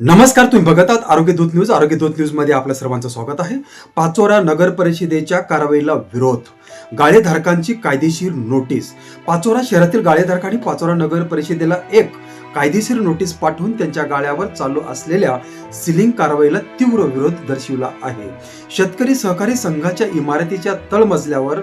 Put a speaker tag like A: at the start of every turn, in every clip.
A: नमस्कार तुम्ही बघत आहात आरोग्य दूत न्यूज. आरोग्य दूत न्यूजमध्ये आपल्या सर्वांचं स्वागत आहे. पाचोरा नगर परिषदेच्या कारवाईला विरोध. गाळेधारकांची कायदेशीर नोटीस. पाचोरा शहरातील गाळेधारकांनी पाचोरा नगर परिषदेला एक कायदेशीर नोटीस पाठवून त्यांच्या गाळ्यावर चालू असलेल्या सिलिंग कारवाईला तीव्र विरोध दर्शविला आहे. शेतकरी सहकारी संघाच्या इमारतीच्या तळमजल्यावर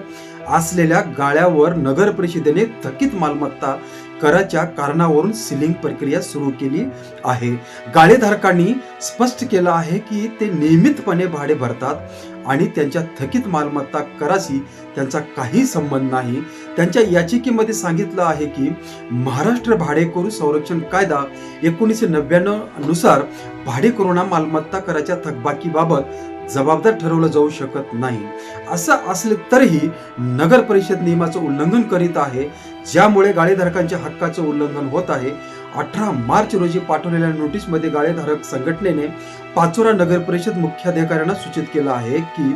A: असलेल्या गाळ्यावर नगर परिषदेने थकीत मालमत्ता कराच्या कारणावरून सिलिंग प्रक्रिया सुरू केली आहे. गाळेधारकांनी स्पष्ट केलं आहे की ते नियमितपणे भाडे भरतात आणि त्यांच्या थकीत मालमत्ता कराशी त्यांचा काही संबंध नाही. त्यांच्या याचिकेमध्ये सांगितलं आहे की महाराष्ट्र भाडेकरू संरक्षण कायदा एकोणीसशे नव्याण्णवनुसार भाडेकरूंना मालमत्ता कराच्या थकबाकीबाबत जबाबदार ठरवलं जाऊ शकत नाही. असं असले तरीही नगर परिषद नियमाचं उल्लंघन करीत आहे ज्यामुळे गाळेधारकांच्या हक्काचं उल्लंघन होत आहे. अठरा मार्च रोजी पाठवलेल्या नोटीसमध्ये गाळेधारक संघटनेने पाचोरा नगर परिषद मुख्याधिकाऱ्यांना सूचित केलं आहे की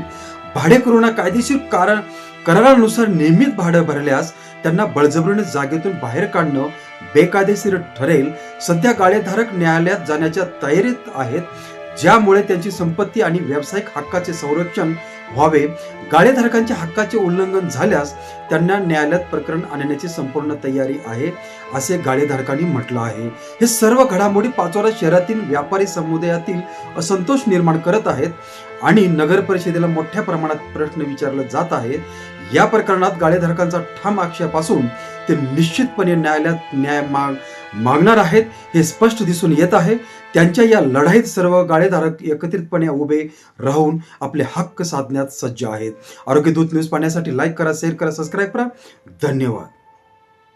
A: भाडेकरूंना कायदेशीर कारण करारानुसार नियमित भाडं भरल्यास त्यांना बळजबरीने जागेतून बाहेर काढणं बेकायदेशीर ठरेल. सध्या गाळेधारक न्यायालयात जाण्याच्या तयारीत आहेत. ज्यामुळे त्यांची संपत्ती आणि व्यावसायिक हक्काचे संरक्षण व्हावे. गाळेधारकांच्या हक्काचे उल्लंघन झाल्यास त्यांना न्यायालयात प्रकरण आणण्याची संपूर्ण तयारी आहे असे गाळेधारकांनी म्हटलं आहे. हे सर्व घडामोडी पाचोरा शहरातील व्यापारी समुदायातील असंतोष निर्माण करत आहेत आणि नगर परिषदेला मोठ्या प्रमाणात प्रश्न विचारले जात आहेत. या प्रकरणात गाळेधारकांचा ठाम आक्षेप असून ते निश्चितपणे न्यायालयात न्याय माग मागणार आहेत हे स्पष्ट दिसून येत आहे. त्यांच्या या लढाईत सर्व गाळेधारक एकत्रितपणे उभे राहून आपले हक्क साधण्यात सज्ज आहेत. आरोग्य दूत न्यूज पाहण्यासाठी लाईक करा शेअर करा सबस्क्राईब करा. धन्यवाद.